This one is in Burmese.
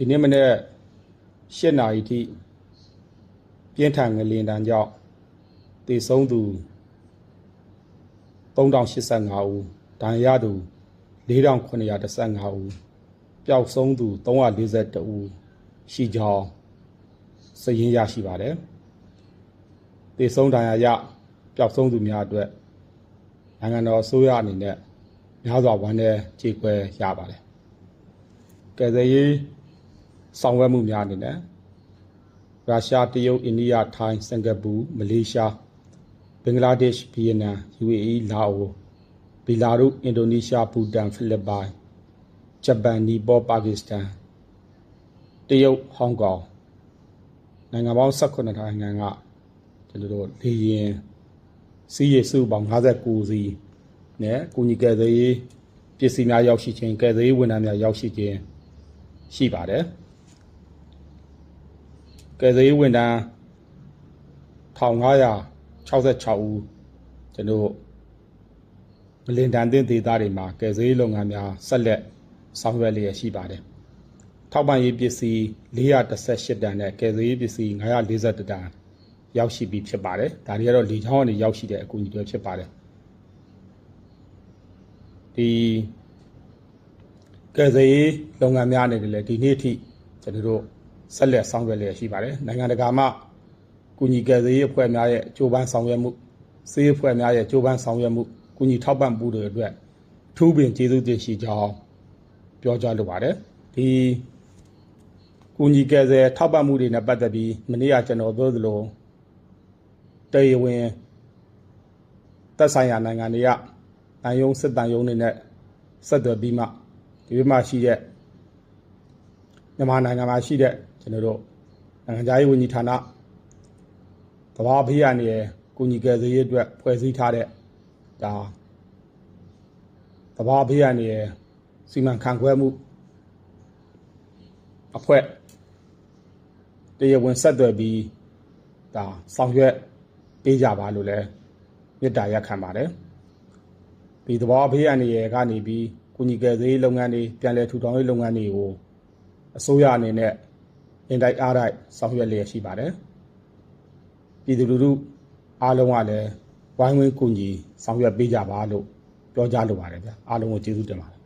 ဒီနေ့မနေ့၈နာရီထိပြင်းထန်ငလင်တန်းကြောင့်တည်ဆုံးသူ3085ဦးဒဏ်ရာရသူ4915ဦးပျောက်ဆုံးသူ342ဦးရှိကြောင်းစည်ရင်းရရှိပါတယ် တည်ဆုံးဒဏ်ရာရပျောက်ဆုံးသူများအတွက်နိုင်ငံတော်အစိုးရအနေနဲ့များစွာဝန်ထဲကြေကွဲရပါတယ်ကယ်ဆယ်ရေးဆောင်ရွက်မှုများအနေနဲ့ရုရှားတရုတ်အိန္ဒိယထိုင်းစင်ကာပူမလေးရှားဘင်္ဂလားဒေ့ရှ်ဗီယက်နမ် UAE လာအိုဘီလာရုစ်အင်ဒိုနီးရှားဘူတန်ဖိလစ်ပိုင်ဂျပန်နီပေါပါကစ္စတန်တရုတ်ဟောင်ကောင်နိုင်ငံပေါင်း18နိုင်ငံက ကျွန်တော်တို့လေရင်စီးရစုပေါင်း59စီးနဲ့ကုညီကယ်ဆယ်ရေးပစ္စည်းများရောက်ရှိခြင်းကယ်ဆယ်ရေးဝန်ထမ်းများရောက်ရှိခြင်းရှိပါတယ်ကယ်ဆယ်ရေးဝန်ထမ်း1566ဦးကျွန်တော်မလင်တန်တင်ဒေသတွေမှာကယ်ဆယ်ရေးလုပ်ငန်းများဆက်လက်ဆောင်ရွက်လျက်ရှိပါတယ်။ထောက်ပံ့ရေးပစ္စည်း418တန်နဲ့ကယ်ဆယ်ရေးပစ္စည်း941တန် ရောက်ရှိပြီဖြစ်ပါတယ်။ဒါတွေကတော့လေချောင်းကနေရောက်ရှိတဲ့အကူအညီတွေဖြစ်ပါတယ်။ဒီကယ်ဆယ်ရေးလုပ်ငန်းများအနေနဲ့လည်းဒီနေ့အထိကျွန်တော်တို့ဆက်လက်ဆောင်ရွက်လျက်ရှိပါတယ်နိုင်ငံတကာမှကုညီကယ်ဆယ်ရေးအဖွဲ့များရဲ့ကြိုးပမ်းဆောင်ရွက်မှုစေးအဖွဲ့များရဲ့ကြိုးပမ်းဆောင်ရွက်မှုကုညီထောက်ပံ့မှုတွေအတွက်အထူးပင်ကျေးဇူးတင်ရှိကြောင်းပြောကြားလိုပါတယ်ဒီကုညီကယ်ဆယ်ထောက်ပံ့မှုတွေနဲ့ပတ်သက်ပြီးမနေ့ကကျွန်တော်ပြောသလို တရားဝင်သက်ဆိုင်ရာနိုင်ငံတွေကတန်ယုံစစ်တန်ယုံတွေနဲ့ဆက်သွယ်ပြီးမှဒီဘက်မှာရှိတဲ့မြန်မာနိုင်ငံမှာရှိတဲ့ကျွန်တော်တို့နိုင်ငံသားရေးဝန်ကြီးဌာနသဘာဝဘေးရန်ရဲ့ကုညီကယ်ဆယ်ရေးအတွက်ဖွဲ့စည်းထားတဲ့ဒါသဘာဝဘေးရန်ရဲ့စီမံခန့်ခွဲမှုအဖွဲ့တရားဝင်ဆက်သွယ်ပြီးဒါဆောင်ရွက် ပေးကြပါလို့လည်းမေတ္တာရက်ခံပါတယ်ဒီသဘာဝဘေးရန်ရဲ့ကနေပြီးကုညီကယ်ဆယ်ရေးလုပ်ငန်းတွေပြန်လည်ထူထောင်ရေးလုပ်ငန်းတွေကိုအစိုးရအနေနဲ့အင်တိုက်အားတိုက်ဆောင်ရွက်လျက်ရှိပါတယ်ပြည်သူလူထုအားလုံးကလည်းဝိုင်းဝန်းကူညီဆောင်ရွက်ပေးကြပါလို့ပြောကြားလိုပါတယ်ဗျာအားလုံးကိုကျေးဇူးတင်ပါတယ်